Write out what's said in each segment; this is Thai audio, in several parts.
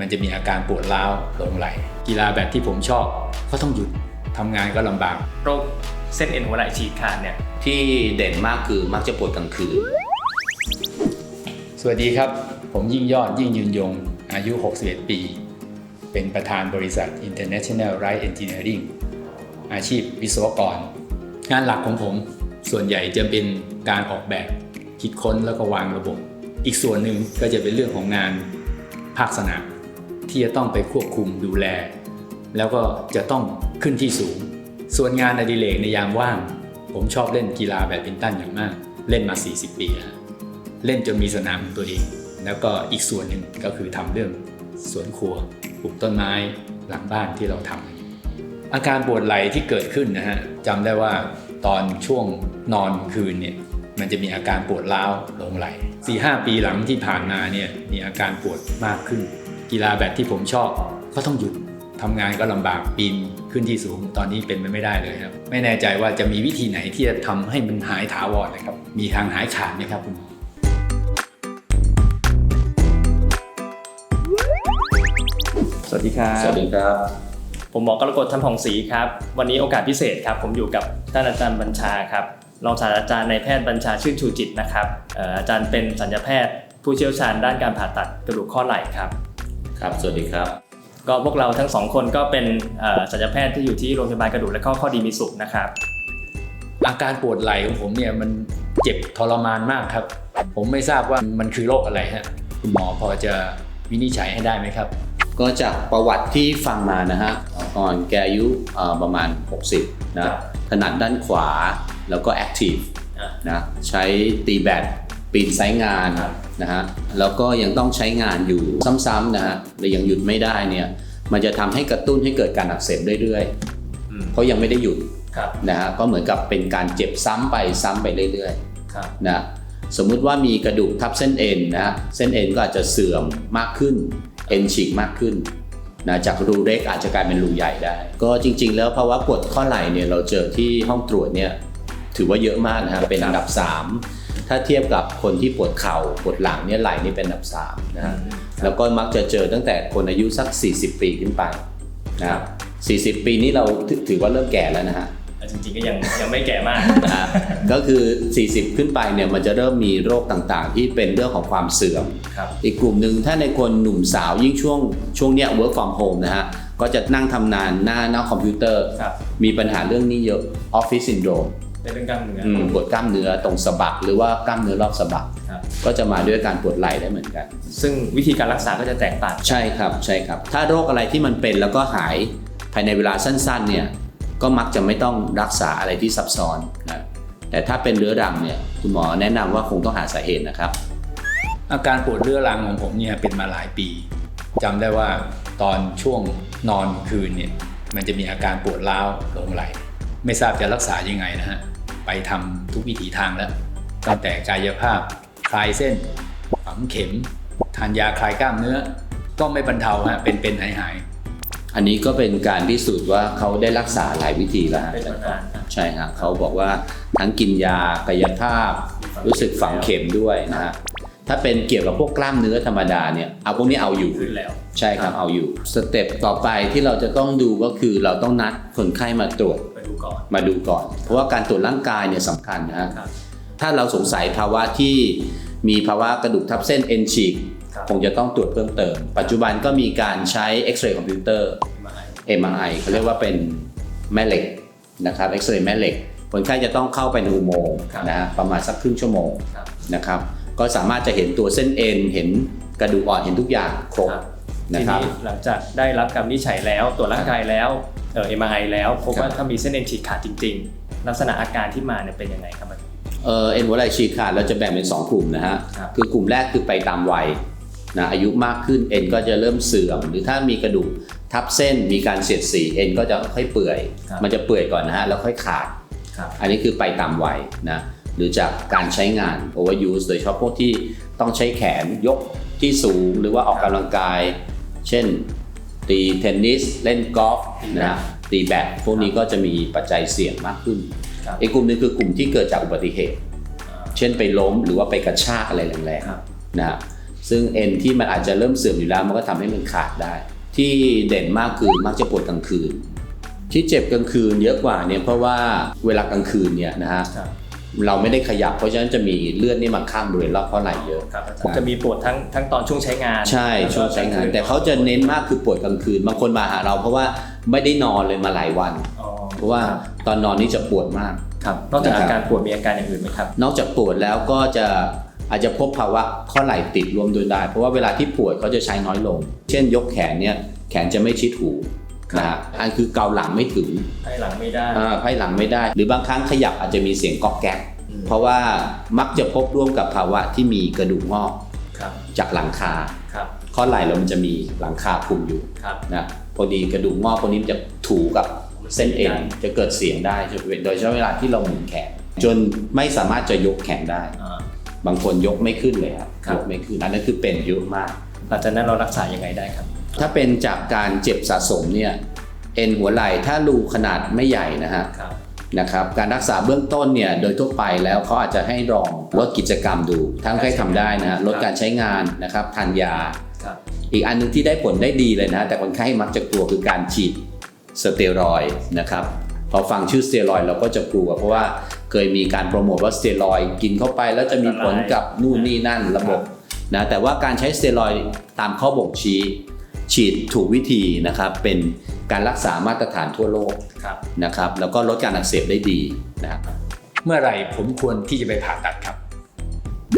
มันจะมีอาการปวดร้าวลงไหล กีฬาแบบที่ผมชอบก็ต้องหยุดทำงานก็ลำบากโรคเส้นเอ็นหัวไหล่ฉีกขาดเนี่ยที่เด่นมากคือมักจะปวดกลางคืน สวัสดีครับ ผมยิ่งยอดยิ่งยืนยง อายุ 61 ปี เป็นประธานบริษัท International Right Engineering อาชีพวิศวกร งานหลักของผมส่วนใหญ่จะเป็นการออกแบบคิดค้นแล้วก็วางระบบ อีกส่วนหนึ่งก็จะเป็นเรื่องของงานภาคสนาม ที่จะต้องไปควบคุมดูแล แล้วก็จะต้องขึ้นที่สูง ส่วนงานอดิเรกในยามว่าง ผมชอบเล่นกีฬาแบดมินตันอย่างมาก เล่นมา 40 ปีแล้วเล่นจนมีสนามของตัวเอง แล้วก็อีกส่วนหนึ่งก็คือทำเรื่องสวนครัวปลูกต้นไม้หลังบ้านที่เราทำอาการปวดไหล่ที่เกิดขึ้นนะฮะจำได้ว่าตอนช่วงนอนคืนเนี่ยมันจะมีอาการปวดร้าวลงไหล่สี่ห้าปีหลังที่ผ่านมาเนี่ยมีอาการปวดมากขึ้น กีฬาแบบที่ผมชอบก็ต้องหยุดทำงานก็ลำบากปีนขึ้นที่สูงตอนนี้เป็นไปไม่ได้เลยครับ ไม่แน่ใจว่าจะมีวิธีไหนที่จะทำให้มันหายถาวรนะครับ มีทางหายขาดไหมครับคุณหมอสวัสดีครับสวัสดีครับ ผมหมอกรกฎทันผ่องศรีครับ วันนี้โอกาสพิเศษครับ ผมอยู่กับท่านอาจารย์บัญชาครับรองศาสตราจารย์ในายแพทย์บัญชาชื่นชูจิตนะครับเอ่ออาจารย์เป็นสัญญแพทย์ผู้เชี่ยวชาญด้านการผ่าตัดกระดูกข้อไหล่ครับ ครับสวัสดีครับ ก็พวกเราทั้งสองคนก็เป็นเอ่อสัญญแพทย์ที่อยู่ที่โรงพยาบาลกระดูกและข้อข้อดีมีสุขนะครับ อาการปวดไหล่ของผมเนี่ยมันเจ็บทรมานมากครับ ผมไม่ทราบว่ามันคือโรคอะไรฮะคุณหมอพอจะวินิจฉัยให้ได้ไหมครับ ก็จากประวัติที่ฟังมานะฮะก่อนแกอายุเอ่อประมาณ 60 นะถนัดด้านขวาแล้วก็แอคทีฟอะนะใช้ตีแบด ปีนไซต์งานครับนะฮะแล้วก็ยังต้องใช้งานอยู่ซ้ำๆนะฮะและยังหยุดไม่ได้เนี่ยมันจะทำให้กระตุ้นให้เกิดการอักเสบเรื่อยอืมๆเพราะยังไม่ได้หยุดครับนะฮะก็เหมือนกับเป็นการเจ็บซ้ำไปซ้ำไปเรื่อยๆครับนะสมมุติว่ามีกระดูกทับเส้นเอ็นนะเส้นเอ็นก็อาจจะเสื่อมมากขึ้นเอ็นฉีกมากขึ้นนะจากรูเล็กอาจจะกลายเป็นรูใหญ่ได้ ก็จริง ๆ แล้วภาวะปวดข้อไหล่เนี่ยเราเจอที่ห้องตรวจเนี่ยถือว่าเยอะมากนะฮะเป็นอันดับ 3 ถ้าเทียบกับคนที่ปวดเข่าปวดหลังเนี่ยไหล่นี่เป็นอันดับ3นะฮะแล้วก็มักจะเจอตั้งแต่คนอายุสัก 40 ปีขึ้นไปนะครับ40 ปีนี้เราถือถือว่าเริ่มแก่แล้วนะฮะอะจริงๆก็ยังยังไม่แก่มากอะก็คือ 40 ขึ้นไปเนี่ยมันจะเริ่มมีโรคต่างๆ ที่เป็นเรื่องของความเสื่อมครับอีกกลุ่มหนึ่งถ้าในคนหนุ่มสาวยิ่งช่วงช่วงเนี้ย work from home นะฮะ ก็จะนั่งทำงานหน้าหน้าคอมพิวเตอร์ครับมีปัญหาเรื่องนี้เยอะ office syndrome เป็นเรื่องกล้ามเนื้อ อืมปวดกล้ามเนื้อตรงสะบักหรือว่ากล้ามเนื้อรอบสะบักครับ ก็จะมาด้วยการปวดไหล่ได้เหมือนกัน ซึ่งวิธีการรักษาก็จะแตกต่าง ใช่ครับใช่ครับ ถ้าโรคอะไรที่มันเป็นแล้วก็หายภายในเวลาสั้นๆเนี่ยก็มักจะไม่ต้องรักษาอะไรที่ซับซ้อนนะแต่ถ้าเป็นเรื้อรังเนี่ยคุณหมอแนะนำว่าคงต้องหาสาเหตุนะครับ อาการปวดเรื้อรังของผมเนี่ยเป็นมาหลายปีจำได้ว่าตอนช่วงนอนคืนเนี่ยมันจะมีอาการปวดร้าวลงไหล ไม่ทราบจะรักษายังไงนะฮะ ไปทำทุกวิถีทางแล้ว ตั้งแต่กายภาพ คลายเส้น ฝังเข็ม ทานยาคลายกล้ามเนื้อ ก็ไม่บรรเทาฮะ เป็นเป็นหายหายอันนี้ก็เป็นการพิสูจน์ว่าเขาได้รักษาหลายวิธีแล้วฮะเป็นนานๆครับใช่ครับเขาบอกว่าทั้งกินยากายภาพ รู้สึกฝังเข็มด้วยนะฮะ ถ้าเป็นเกี่ยวกับพวกกล้ามเนื้อธรรมดาเนี่ยเอาพวกนี้เอาอยู่ขึ้นแล้ว ใช่ครับเอาอยู่สเต็ปต่อไปที่เราจะต้องดูก็คือเราต้องนัดคนไข้มาตรวจไปดูก่อนมาดูก่อน เพราะว่าการตรวจร่างกายเนี่ยสำคัญนะฮะครับถ้าเราสงสัยภาวะที่มีภาวะกระดูกทับเส้นเอ็นฉีกครับคงจะต้องตรวจเพิ่มเติม ปัจจุบันก็มีการใช้เอ็กซเรย์คอมพิวเตอร์มาให้ MRI เขาเรียกว่าเป็นแม่เหล็กนะครับเอ็กซเรย์แม่เหล็กคนไข้จะต้องเข้าไปในอุโมงค์นะฮะประมาณสักครึ่งชั่วโมงครับนะครับ ก็สามารถจะเห็นตัวเส้นเอ็น เห็นกระดูกอ่อนเห็นทุกอย่างครบครับนะทีครับ นี้หลังจากได้รับการวินิจฉัยแล้วตรวจร่างกายแล้วเออ MRI แล้วพบว่าครับถ้ามีเส้นเอ็นฉีกขาดจริง ๆ ลักษณะอาการที่มาเนี่ยเป็นยังไงครับอาจารย์ เอ่อเอ็นหัวไหล่ฉีกขาดเราจะแบ่งเป็น 2 กลุ่มนะฮะครับ คือกลุ่มแรกคือไปตามวัยนะอายุมากขึ้นเอ็นก็จะเริ่มเสื่อม หรือถ้ามีกระดูกทับเส้นมีการเสียดสีเอ็นก็จะค่อยเปื่อย ครับมันจะเปื่อยก่อนนะฮะแล้วค่อยขาด ครับ อันนี้คือไปตามวัยนะ หรือจากการใช้งาน overuse โดยเฉพาะพวกที่ต้องใช้แขนยกที่สูงหรือว่าออกกำลังกาย เช่น ตีเทนนิส เล่นกอล์ฟนะฮะตีแบดพวกนี้ก็จะมีปัจจัยเสี่ยงมากขึ้นครับอีกกลุ่มหนึงคือกลุ่มที่เกิดจากอุบัติเหตุอ่าเช่นไปล้มหรือว่าไปกระชากอะไรแรงครับๆนะฮะซึ่งเอ็นที่มันอาจจะเริ่มเสื่อมอยู่แล้วมันก็ทำให้มันขาดได้ ที่เด่นมากคือมักจะปวดกลางคืน ที่เจ็บกลางคืนเยอะกว่าเนี่ยเพราะว่าเวลากลางคืนเนี่ยนะฮะครับ เราไม่ได้ขยับ เพราะฉะนั้นจะมีเลือดนี่มาข้างบริเวณรอบข้อไหล่เยอะครับอาจารย์จะมีปวดทั้งทั้งตอนช่วงใช้งาน ใช่ช่วงใช้งาน แต่เขาจะเน้นมากคือปวดกลางคืนบางคนมาหาเราเพราะว่าไม่ได้นอนเลยมาหลายวันอ๋อเพราะว่าตอนนอนนี่จะปวดมากครับนอกจากนะครับอาการปวดมีอาการอย่างอื่นไหมครับ นอกจากปวดแล้วก็จะอาจจะพบภาวะข้อไหล่ติดรวมด้วยได้ เพราะว่าเวลาที่ปวดเขาจะใช้น้อยลง เช่นยกแขนเนี่ยแขนจะไม่ชิดหู นะฮะอันคือเกาหลังไม่ถึงให้หลังไม่ได้ อ่าไพ่หลังไม่ได้ หรือบางครั้งขยับอาจจะมีเสียงก๊อกแก๊กอืม เพราะว่ามักจะพบร่วมกับภาวะที่มีกระดูกงอกครับ จากหลังคา ครับ ข้อไหล่เรามันจะมีหลังคาคลุมอยู่ครับ นะพอดีกระดูกงอกพวกนี้มันจะถูกับเส้นเอ็นจะเกิดเสียงได้โดยเฉพาะเวลาที่เราหมุนแขนจนไม่สามารถจะยกแขนได้ อ่า บางคนยกไม่ขึ้นเลยครับครับ ยกไม่ขึ้นอันนั้นคือเป็นเยอะมาก หลังจากนั้นเรารักษายังไงได้ครับ ถ้าเป็นจากการเจ็บสะสมเนี่ยเอ็นหัวไหล่ถ้ารูขนาดไม่ใหญ่นะฮะครับนะครับการรักษาเบื้องต้นเนี่ยโดยทั่วไปแล้วเขาอาจจะให้ลองลดกิจกรรมดูทั้งใครทำได้นะฮะลดการใช้งานนะครับทานยาครับอีกอันหนึงที่ได้ผลได้ดีเลยนะแต่คนไข้มักจะกลัวคือการฉีดสเตียรอยด์นะครับพอฟังชื่อสเตียรอยด์เราก็จะกลัว เพราะว่าเคยมีการโปรโมทว่าสเตียรอยด์กินเข้าไปแล้วจะมีผลกับนู่นนี่นั่นระบบนะแต่ว่าการใช้สเตียรอยด์ตามข้อบ่งชี้ ฉีดถูกวิธีนะครับเป็นการรักษามาตรฐานทั่วโลกครับนะครับ แล้วก็ลดการอักเสบได้ดีนะครับเมื่อไหร่ผมควรที่จะไปผ่าตัดครับ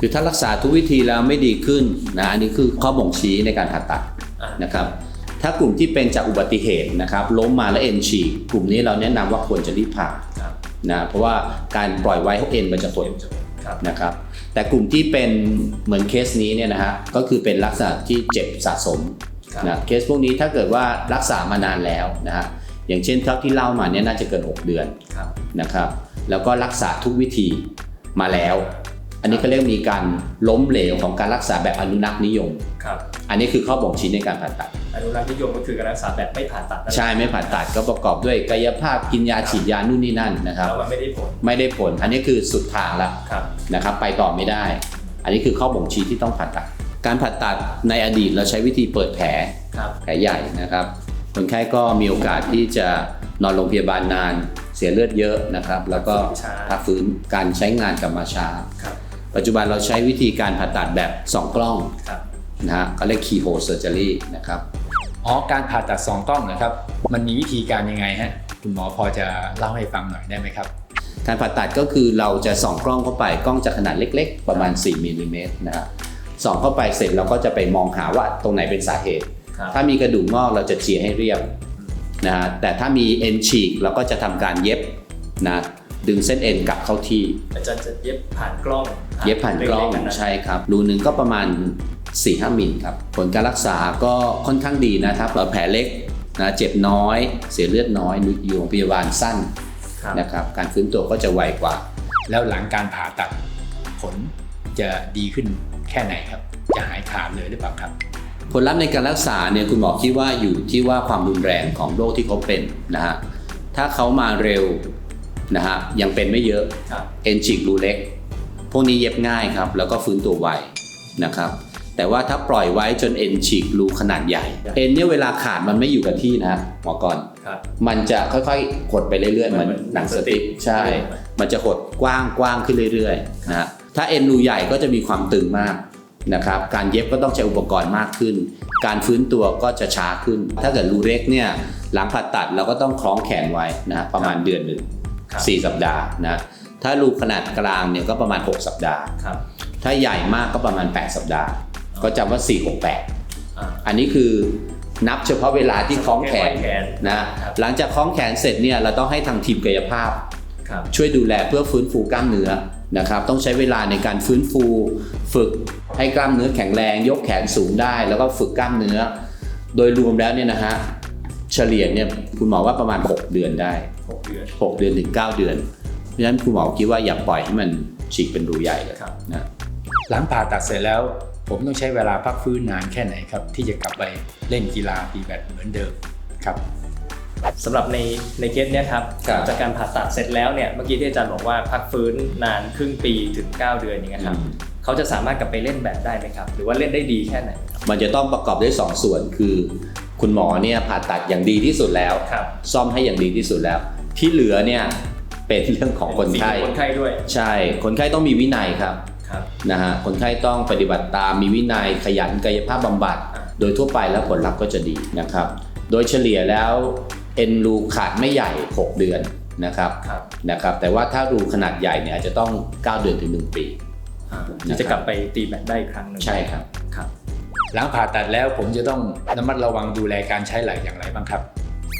คือถ้ารักษาทุกวิธีแล้วไม่ดีขึ้นนะอันนี้คือข้อบ่งชี้ในการผ่าตัดอ่านะครับ ถ้ากลุ่มที่เป็นจากอุบัติเหตุนะครับล้มมาแล้วเอ็นฉีกกลุ่มนี้เราแนะนำว่าควรจะรีบผ่าครับนะเพราะว่าการปล่อยไว้เขาเอ็นมันจะหดครับนะครับแต่กลุ่มที่เป็นเหมือนเคสนี้เนี่ยนะฮะก็คือเป็นลักษณะที่เจ็บสะสมครับ นะเคสพวกนี้ถ้าเกิดว่ารักษามานานแล้วนะฮะอย่างเช่นเท่าที่เล่ามาเนี่ยน่าจะเกิน 6 เดือนครับนะครับ แล้วก็รักษาทุกวิธีมาแล้ว อันนี้ก็เรียกมีการล้มเหลวของการรักษาแบบอนุนักษ์นิยมครับอันนี้คือข้อบ่งชี้ในการผ่าตัด อนุรักษ์นิยมก็คือการรักษาแบบไม่ผ่าตัดนั่นแหละใช่ไม่ผ่าตัดก็ประกอบด้วยกายภาพกินยาฉีดยานู่นนี่นั่นนะครับแล้วมันไม่ได้ผลไม่ได้ผล อันนี้คือสุดทางแล้วครับนะครับ ไปต่อไม่ได้ อันนี้คือข้อบ่งชี้ที่ต้องผ่าตัด การผ่าตัดในอดีตเราใช้วิธีเปิดแผลครับแผลใหญ่นะครับคนไข้ก็มีโอกาสที่จะนอนโรงพยาบาลนานเสียเลือดเยอะนะครับ แล้วก็พักฟื้นการใช้งานกลับมาช้าครับปัจจุบันเราใช้วิธีการผ่าตัดแบบ 2 กล้องครับนะฮะเขาเรียก keyhole surgery นะครับอ๋อการผ่าตัดสองกล้องนะครับ มันมีวิธีการยังไงฮะคุณหมอพอจะเล่าให้ฟังหน่อยได้ไหมครับ การผ่าตัดก็คือเราจะส่องกล้องเข้าไปกล้องจะขนาดเล็ก ๆ ประมาณ 4มิลลิเมตรนะฮะ ส่องเข้าไปเสร็จเราก็จะไปมองหาว่าตรงไหนเป็นสาเหตุครับถ้ามีกระดูกงอกเราจะเจียให้เรียบนะฮะแต่ถ้ามีเอ็นฉีกเราก็จะทำการเย็บนะดึงเส้นเอ็นกลับเข้าที่ อาจารย์จะเย็บผ่านกล้อง เย็บผ่านกล้องเๆนะใช่ครับรูหนึ่งก็ประมาณ4-5มิลครับผลการรักษาก็ค่อนข้างดีนะครับเราแผลเล็กนะเจ็บน้อยเสียเลือดน้อยอยู่โรงพยาบาลสั้นครับนะครับการฟื้นตัวก็จะไวกว่า แล้วหลังการผ่าตัดผลจะดีขึ้น แค่ไหนครับ จะหายขาดเลยหรือเปล่าครับ ผลลัพธ์ในการรักษาเนี่ยคุณหมอคิดว่าอยู่ที่ว่าความรุนแรงของโรคที่เขาเป็นนะฮะถ้าเขามาเร็วนะฮะยังเป็นไม่เยอะครับเอ็นฉีกรูเล็ก พวกนี้เย็บง่ายครับ แล้วก็ฟื้นตัวไวนะครับแต่ว่าถ้าปล่อยไว้จนเอ็นฉีกรูขนาดใหญ่ เอ็นเนี่ยเวลาขาดมันไม่อยู่กับที่นะหมอกรครับมันจะค่อยๆหดไปเรื่อยๆเหมือนหนังสติ๊กใช่ มันจะหดกว้างกว้างขึ้นเรื่อยๆนะฮะ ถ้าเอ็นรูใหญ่ก็จะมีความตึงมากนะครับ การเย็บก็ต้องใช้อุปกรณ์มากขึ้น การฟื้นตัวก็จะช้าขึ้น ถ้าเกิดรูเล็กเนี่ยหลังผ่าตัดเราก็ต้องคล้องแขนไว้นะฮะประมาณเดือนหนึ่งครับสี่สัปดาห์นะถ้ารูขนาดกลางเนี่ยก็ประมาณ 6 สัปดาห์ครับถ้าใหญ่มากก็ประมาณ 8 สัปดาห์ ก็จำว่า 4 6อ่า8อันนี้คือนับเฉพาะเวลาที่คล้องแขนคล้องแขนนะครับหลังจากคล้องแขนเสร็จเนี่ยเราต้องให้ทางทีมกายภาพครับช่วยดูแลเพื่อฟื้นฟูกล้ามเนื้อ นะครับต้องใช้เวลาในการฟื้นฟู ฝึกให้กล้ามเนื้อแข็งแรง ยกแขนสูงได้ แล้วก็ฝึกกล้ามเนื้อ โดยรวมแล้วเนี่ยนะฮะเฉลี่ยเนี่ยคุณหมอว่าประมาณ 6 เดือนได้หกเดือน 6 เดือนถึง 9 เดือน เพราะฉะนั้นคุณหมอคิดว่าอย่าปล่อยให้มันฉีกเป็นรูใหญ่เลยครับนะหลังผ่าตัดเสร็จแล้ว ผมต้องใช้เวลาพักฟื้นนานแค่ไหนครับ ที่จะกลับไปเล่นกีฬาตีแบดเหมือนเดิมครับ สำหรับในในเคสเนี้ยครับครับ จากการผ่าตัดเสร็จแล้วเนี่ยเมื่อกี้ที่อาจารย์บอกว่าพักฟื้นนานครึ่งปีถึง 9 เดือนอย่างเงี้ยครับอืมเขาจะสามารถกลับไปเล่นแบบได้ไหมครับ หรือว่าเล่นได้ดีแค่ไหนครับมันจะต้องประกอบด้วยสองส่วนคือ คุณหมอเนี่ยผ่าตัดอย่างดีที่สุดแล้ว ครับซ่อมให้อย่างดีที่สุดแล้ว ที่เหลือเนี่ยเป็นเรื่องของคนไข้ฝีมือคนไข้ด้วยใช่ คนไข้ต้องมีวินัยครับ ครับ นะฮะคนไข้ต้องปฏิบัติตามมีวินัยขยันกายภาพบำบัดอ่าโดยทั่วไปแล้วผลลัพธ์ก็จะดีนะครับ โดยเฉลี่ยแล้ว เอ็นรูขาดไม่ใหญ่ 6 เดือนนะครับครับนะครับแต่ว่าถ้ารูขนาดใหญ่เนี่ยอาจจะต้อง 9 เดือนถึง 1 ปีอ่าที่จะกลับไปตีแบตได้อีกครั้งหนึ่งใช่ครับครับ หลังผ่าตัดแล้วผมจะต้องระมัดระวังดูแลการใช้ไหล่อย่างไรบ้างครับ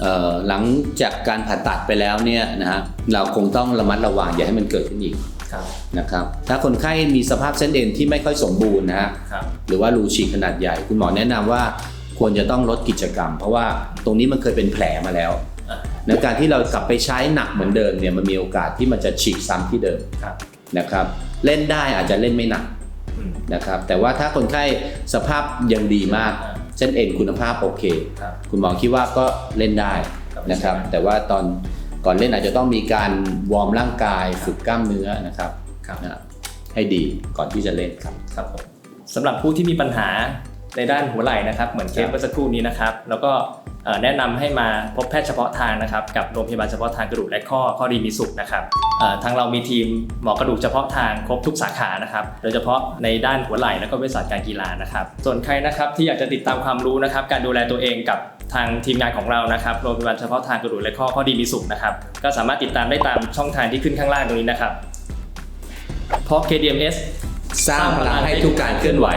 เอ่อหลังจากการผ่าตัดไปแล้วเนี่ยนะฮะเราคงต้องระมัดระวังอย่าให้มันเกิดขึ้นอีกครับนะครับถ้าคนไข้มีสภาพเส้นเอ็นที่ไม่ค่อยสมบูรณ์นะฮะครับหรือว่ารูฉีกขนาดใหญ่ คุณหมอแนะนำว่า ควรจะต้องลดกิจกรรม เพราะว่าตรงนี้มันเคยเป็นแผลมาแล้วอ่าในการที่เรากลับไปใช้หนักเหมือนเดิมเนี่ยมันมีโอกาสที่มันจะฉีกซ้ำที่เดิมครับนะครับ เล่นได้อาจจะเล่นไม่หนักอืมนะครับแต่ว่าถ้าคนไข้สภาพยังดีมากอ่าเส้นเอ็นคุณภาพโอเคครับคุณหมอคิดว่าก็เล่นได้นะครับ แต่ว่าตอนก่อนเล่นอาจจะต้องมีการวอร์มร่างกายฝึกกล้ามเนื้อนะครับครับนะให้ดีก่อนที่จะเล่นครับครับผมสำหรับผู้ที่มีปัญหา ในด้านหัวไหล่นะครับ เหมือนเคสเมื่อสักครู่นี้นะครับ แล้วก็เอ่อแนะนำให้มาพบแพทย์เฉพาะทางนะครับ กับโรงพยาบาลเฉพาะทางกระดูกและข้อข้อดีมีสุขนะครับเอ่อทางเรามีทีมหมอกระดูกเฉพาะทางครบทุกสาขานะครับ โดยเฉพาะในด้านหัวไหล่และก็เวชศาสตร์การกีฬานะครับ ส่วนใครนะครับที่อยากจะติดตามความรู้นะครับ การดูแลตัวเองกับทางทีมงานของเรานะครับโรงพยาบาลเฉพาะทางกระดูกและข้อข้อดีมีสุขนะครับ ก็สามารถติดตามได้ตามช่องทางที่ขึ้นข้างล่างตรงนี้นะครับเพราะ KDMS สร้างพลังให้ทุกการเคลื่อนไหว